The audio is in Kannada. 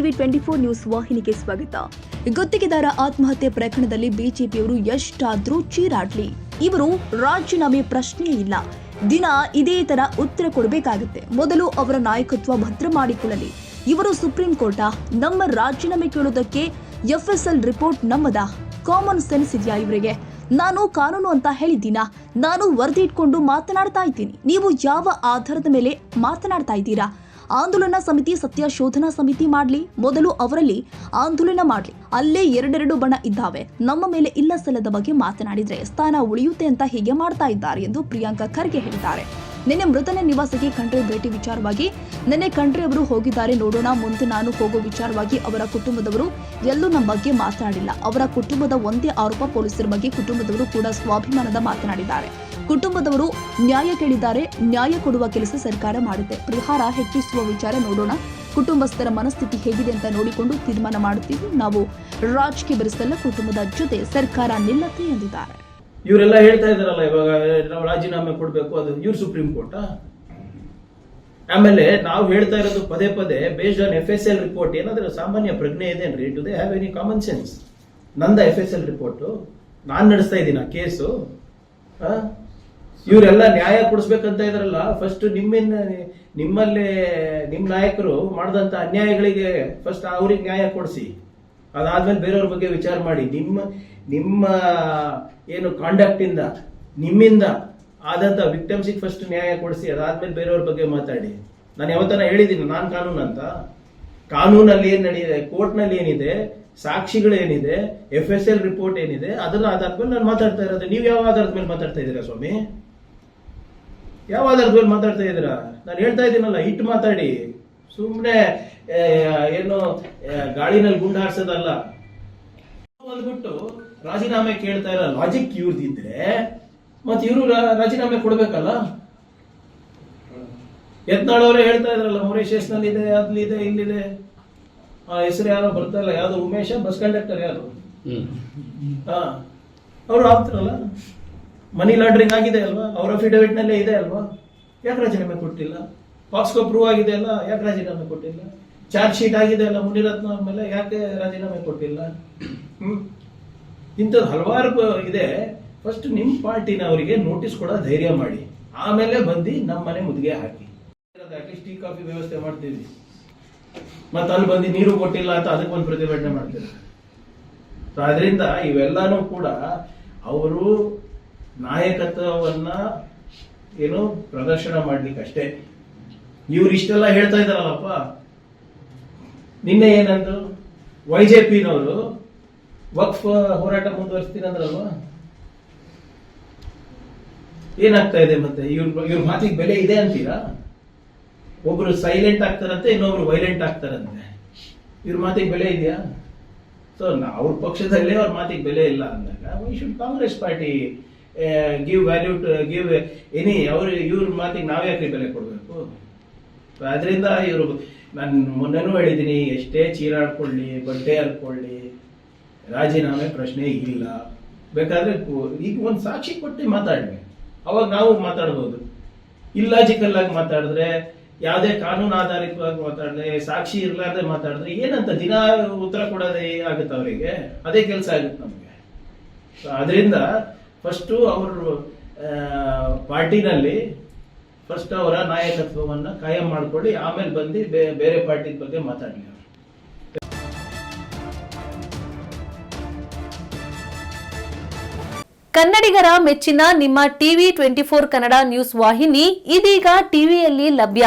ಟಿವಿ ಟ್ವೆಂಟಿ ಫೋರ್ ನ್ಯೂಸ್ ವಾಹಿನಿಗೆ ಸ್ವಾಗತ. ಗುತ್ತಿಗೆದಾರ ಆತ್ಮಹತ್ಯೆ ಪ್ರಕರಣದಲ್ಲಿ ಬಿಜೆಪಿಯವರು ಎಷ್ಟಾದ್ರೂ ಚೀರಾಡ್ಲಿ. ಇವರು ರಾಜೀನಾಮೆ ಪ್ರಶ್ನೆ ಇಲ್ಲ. ದಿನ ಇದೇ ತರ ಉತ್ತರ ಕೊಡಬೇಕಾಗುತ್ತೆ. ಮೊದಲು ಅವರ ನಾಯಕತ್ವ ಭದ್ರ ಮಾಡಿಕೊಳ್ಳಲಿ. ಇವರು ಸುಪ್ರೀಂ ಕೋರ್ಟ, ನಮ್ಮ ರಾಜೀನಾಮೆ ಕೇಳೋದಕ್ಕೆ ಎಫ್ಎಸ್ಎಲ್ ರಿಪೋರ್ಟ್ ನಮ್ಮದ. ಕಾಮನ್ ಸೆನ್ಸ್ ಇದೆಯಾ ಇವರಿಗೆ? ನಾನು ಕಾನೂನು ಅಂತ ಹೇಳಿದ್ದೀನ? ನಾನು ವರದಿ ಇಟ್ಕೊಂಡು ಮಾತನಾಡ್ತಾ ಇದ್ದೀನಿ. ನೀವು ಯಾವ ಆಧಾರದ ಮೇಲೆ ಮಾತನಾಡ್ತಾ ಇದ್ದೀರಾ? ಆಂದೋಲನ ಸಮಿತಿ ಸತ್ಯ ಶೋಧನಾ ಸಮಿತಿ ಮಾಡಲಿ. ಮೊದಲು ಅವರಲ್ಲಿ ಆಂದೋಲನ ಮಾಡಲಿ. ಅಲ್ಲೇ ಎರಡೆರಡು ಬಣ ಇದ್ದಾವೆ. ನಮ್ಮ ಮೇಲೆ ಇಲ್ಲ ಸಲ್ಲದ ಬಗ್ಗೆ ಮಾತನಾಡಿದ್ರೆ ಸ್ಥಾನ ಉಳಿಯುತ್ತೆ ಅಂತ ಹೀಗೆ ಮಾಡ್ತಾ ಇದ್ದಾರೆ ಎಂದು ಪ್ರಿಯಾಂಕಾ ಖರ್ಗೆ ಹೇಳಿದ್ದಾರೆ. ನಿನ್ನೆ ಮೃತನ ನಿವಾಸಕ್ಕೆ ಖಂಡ್ರೆ ಭೇಟಿ ವಿಚಾರವಾಗಿ ನಿನ್ನೆ ಖಂಡ್ರೆ ಅವರು ಹೋಗಿದ್ದಾರೆ. ನೋಡೋಣ, ಮುಂದೆ ನಾನು ಹೋಗೋ ವಿಚಾರವಾಗಿ ಅವರ ಕುಟುಂಬದವರು ಎಲ್ಲೂ ನಮ್ಮ ಬಗ್ಗೆ ಮಾತನಾಡಿಲ್ಲ. ಅವರ ಕುಟುಂಬದ ಒಂದೇ ಆರೋಪ, ಪೊಲೀಸರ ಬಗ್ಗೆ ಕುಟುಂಬದವರು ಕೂಡ ಸ್ವಾಭಿಮಾನದ ಮಾತನಾಡಿದ್ದಾರೆ. ಕುಟುಂಬದವರು ನ್ಯಾಯ ಕೇಳಿದ್ದಾರೆ, ನ್ಯಾಯ ಕೊಡುವ ಕೆಲಸ ಸರ್ಕಾರ ಮಾಡುತ್ತೆ. ಪರಿಹಾರ ಹೆಚ್ಚಿಸುವ ವಿಚಾರ ನೋಡೋಣ. ಕುಟುಂಬಸ್ಥರ ಮನಸ್ಥಿತಿ ಹೇಗಿದೆ ಅಂತ ನೋಡಿಕೊಂಡು ತೀರ್ಮಾನ ಮಾಡುತ್ತೀವಿ. ನಾವು ರಾಜಕೀಯ ಬೆರೆಸಲ್ಲ, ಕುಟುಂಬದ ಜೊತೆ ಸರ್ಕಾರ ನಿಲ್ಲತ್ತೆ ಎಂದಿದ್ದಾರೆ. ಇವರೆಲ್ಲ ಹೇಳ್ತಾ ಇದಾರಲ್ಲ ಇವಾಗ ನಾವು ರಾಜೀನಾಮೆ ಕೊಡಬೇಕು, ಅದು ಇವ್ರು ಸುಪ್ರೀಂ ಕೋರ್ಟ್ ಆಮೇಲೆ ನಾವು ಹೇಳ್ತಾ ಇರೋದು ಪದೇ ಪದೇ based on F S L report ಏನಾದ್ರೂ ಸಾಮಾನ್ಯ ಪ್ರಜ್ಞೆ ಇದೇನ್ರಿ do they have any common sense Nanda F S L report ನಾನು ನಡೆಸ್ತಾ ಆ? ಕೇಸು ಇವರೆಲ್ಲ ನ್ಯಾಯ ಕೊಡಿಸ್ಬೇಕಂತ ಇದ್ರಲ್ಲ ಫಸ್ಟ್ ನಿಮ್ಮಿಂದ ನಿಮ್ಮಲ್ಲೇ ನಿಮ್ಮ ನಾಯಕರು ಮಾಡಿದಂತ ಅನ್ಯಾಯಗಳಿಗೆ ಫಸ್ಟ್ ಅವ್ರಿಗೆ ನ್ಯಾಯ ಕೊಡಿಸಿ. ಅದಾದ್ಮೇಲೆ ಬೇರೆಯವ್ರ ಬಗ್ಗೆ ವಿಚಾರ ಮಾಡಿ. ನಿಮ್ಮ ನಿಮ್ಮ, ಏನು ಕಾಂಡಕ್ಟ್ ಇಂದ, ನಿಮ್ಮಿಂದ ಆದಂಥ ವಿಕ್ಟಮ್ಸಿಗೆ ಫಸ್ಟ್ ನ್ಯಾಯ ಕೊಡಿಸಿ, ಅದಾದ್ಮೇಲೆ ಬೇರೆಯವ್ರ ಬಗ್ಗೆ ಮಾತಾಡಿ. ನಾನು ಯಾವತ್ತನ ಹೇಳಿದ್ದೀನಿ, ನಾನು ಕಾನೂನು ಅಂತ. ಕಾನೂನಲ್ಲಿ ಏನು ನಡೆಯಿದೆ ಕೋರ್ಟ್ನಲ್ಲಿ ಏನಿದೆ ಸಾಕ್ಷಿಗಳೇನಿದೆ ಎಫ್ ಎಸ್ ಎಲ್ ರಿಪೋರ್ಟ್ ಏನಿದೆ, ಅದನ್ನ ಆಧಾರದ ಮೇಲೆ ನಾನು ಮಾತಾಡ್ತಾ ಇರೋದು. ನೀವು ಯಾವ ಆಧಾರದ ಮೇಲೆ ಮಾತಾಡ್ತಾ ಇದ್ದೀರಾ ಸ್ವಾಮಿ? ಯಾವ ಆಧಾರದ ಮೇಲೆ ಮಾತಾಡ್ತಾ ಇದ್ದೀರಾ? ನಾನು ಹೇಳ್ತಾ ಇದ್ದೀನಲ್ಲ ಇಟ್ಟು ಮಾತಾಡಿ. ಸುಮ್ಮನೆ ಏನು ಗಾಳಿನಲ್ಲಿ ಗುಂಡು ಹಾರಿಸೋದಲ್ಲ ಬಂದ್ಬಿಟ್ಟು ರಾಜೀನಾಮೆ ಕೇಳ್ತಾ ಇರೋ ಲಾಜಿಕ್ ಇವ್ರದಿದ್ರೆ ಮತ್ತೆ ಇವರು ರಾಜೀನಾಮೆ ಕೊಡ್ಬೇಕಲ್ಲ? ಎತ್ನಾಳವ್ರೆ ಹೇಳ್ತಾ ಇದ್ರಲ್ಲ ಮೊರೇಶಿಯಸ್ನಲ್ಲಿ ಇದೆ ಅದ್ಲಿದೆ ಇಲ್ಲಿದೆ. ಆ ಹೆಸರು ಯಾರೋ ಬರ್ತಾ ಇಲ್ಲ ಯಾವ್ದು ಉಮೇಶ ಬಸ್ ಕಂಡಕ್ಟರ್ ಯಾರು ಹಾ. ಅವ್ರು ಆಗ್ತಾರಲ್ಲ. ಮನಿ ಲಾಂಡ್ರಿಂಗ್ ಆಗಿದೆ ಅಲ್ವಾ? ಅವ್ರ ಅಫಿಡವಿಟ್ ನಲ್ಲೇ ಇದೆ ಅಲ್ವಾ? ಯಾಕೆ ರಾಜೀನಾಮೆ ಕೊಟ್ಟಿಲ್ಲ? ಪಾಕ್ಸ್ಕೋ ಪ್ರೂವ್ ಆಗಿದೆ ಅಲ್ಲ, ಯಾಕೆ ರಾಜೀನಾಮೆ ಕೊಟ್ಟಿಲ್ಲ? ಚಾರ್ಜ್ ಶೀಟ್ ಆಗಿದೆ ಅಲ್ಲ, ಮುನಿರತ್ನ ಮೇಲೆ ಯಾಕೆ ರಾಜೀನಾಮೆ ಕೊಟ್ಟಿಲ್ಲ? ಹ್ಮ್. ಇಂಥದ್ದು ಹಲವಾರು ಇದೆ. ಫಸ್ಟ್ ನಿಮ್ಮ ಪಾರ್ಟಿನ ಅವರಿಗೆ ನೋಟಿಸ್ ಕೊಡೋ ಧೈರ್ಯ ಮಾಡಿ. ಆಮೇಲೆ ಬಂದು ನಮ್ಮ ಮನೆ ಮುದ್ಗೆ ಹಾಕಿ. ಅಟ್ಲೀಸ್ಟ್ ಟೀ, ಕಾಫಿ ವ್ಯವಸ್ಥೆ ಮಾಡ್ತೀವಿ. ಮತ್ತೆ ಅಲ್ಲಿ ಬಂದು ನೀರು ಕೊಟ್ಟಿಲ್ಲ ಅಂತ ಅದಕ್ಕೆ ಒಂದು ಪ್ರತಿಭಟನೆ ಮಾಡ್ತೀವಿ. ಸೊ ಅದರಿಂದ ಇವೆಲ್ಲಾನು ಕೂಡ ಅವರು ನಾಯಕತ್ವವನ್ನ ಏನು ಪ್ರದರ್ಶನ ಮಾಡ್ಲಿಕ್ಕೆ ಅಷ್ಟೇ ಇವ್ರು ಇಷ್ಟೆಲ್ಲ ಹೇಳ್ತಾ ಇದಾರಲ್ಲಪ್ಪ ನಿನ್ನೆ ಏನಂದ್ರು? ವೈ ಜೆ ಪಿನವರು ವಕ್ಫ್ ಹೋರಾಟ ಮುಂದುವರಿಸ್ತೀನಿ ಅಂದ್ರಲ್ವಾ ಏನಾಗ್ತಾ ಇದೆ ಮತ್ತೆ? ಇವ್ರ ಇವ್ರ ಮಾತಿಗೆ ಬೆಲೆ ಇದೆ ಅಂತೀರಾ? ಒಬ್ರು ಸೈಲೆಂಟ್ ಆಗ್ತಾರಂತೆ, ಇನ್ನೊಬ್ರು ವೈಲೆಂಟ್ ಆಗ್ತಾರಂತೆ. ಇವ್ರ ಮಾತಿಗೆ ಬೆಲೆ ಇದೆಯಾ? ಸೊ ಅವ್ರ ಪಕ್ಷದಲ್ಲೇ ಅವ್ರ ಮಾತಿಗೆ ಬೆಲೆ ಇಲ್ಲ ಅಂದಾಗ why should Congress party give value to give any ಅವ್ರ ಇವ್ರ ಮಾತಿಗೆ ನಾವ್ಯಾಕೆ ಬೆಲೆ ಕೊಡಬೇಕು? ಅದರಿಂದ ಇವರು ನಾನು ಮೊನ್ನೆನೂ ಹೇಳಿದ್ದೀನಿ ಎಷ್ಟೇ ಚೀರಾಡ್ಕೊಳ್ಳಿ ಬಟ್ಟೆ ಹರ್ಕೊಳ್ಳಿ ರಾಜೀನಾಮೆ ಪ್ರಶ್ನೆ ಇಲ್ಲ. ಬೇಕಾದ್ರೆ ಈಗ ಒಂದು ಸಾಕ್ಷಿ ಕೊಟ್ಟು ಮಾತಾಡಿ ಅವಾಗ ನಾವು ಮಾತಾಡ್ಬೋದು. ಇಲ್ಲಾಜಿಕಲ್ ಆಗಿ ಮಾತಾಡಿದ್ರೆ, ಯಾವುದೇ ಕಾನೂನು ಆಧಾರಿತವಾಗಿ ಮಾತಾಡಿದ್ರೆ ಸಾಕ್ಷಿ ಇರಲಾರ್ದೆ ಮಾತಾಡಿದ್ರೆ ಏನಂತ ದಿನ ಉತ್ತರ ಕೊಡೋದೇ ಆಗುತ್ತೆ ಅವರಿಗೆ. ಅದೇ ಕೆಲಸ ಆಗುತ್ತೆ ನಮಗೆ. ಅದರಿಂದ ಫಸ್ಟು ಅವರು ಪಾರ್ಟಿನಲ್ಲಿ ಫಸ್ಟ್ ಅವರ ನಾಯಕತ್ವವನ್ನ ಕಾಯಂ ಮಾಡ್ಕೊಳ್ಳಿ, ಆಮೇಲೆ ಬಂದು ಬೇರೆ ಪಾರ್ಟಿ ಬಗ್ಗೆ ಮಾತಾಡಲಿ ಕನ್ನಡಿಗರ ಮೆಚ್ಚಿನ ನಿಮ್ಮ TV twenty four Kannada news ವಾಹಿನಿ ಇದೀಗ ಟಿವಿಯಲ್ಲಿ ಲಭ್ಯ.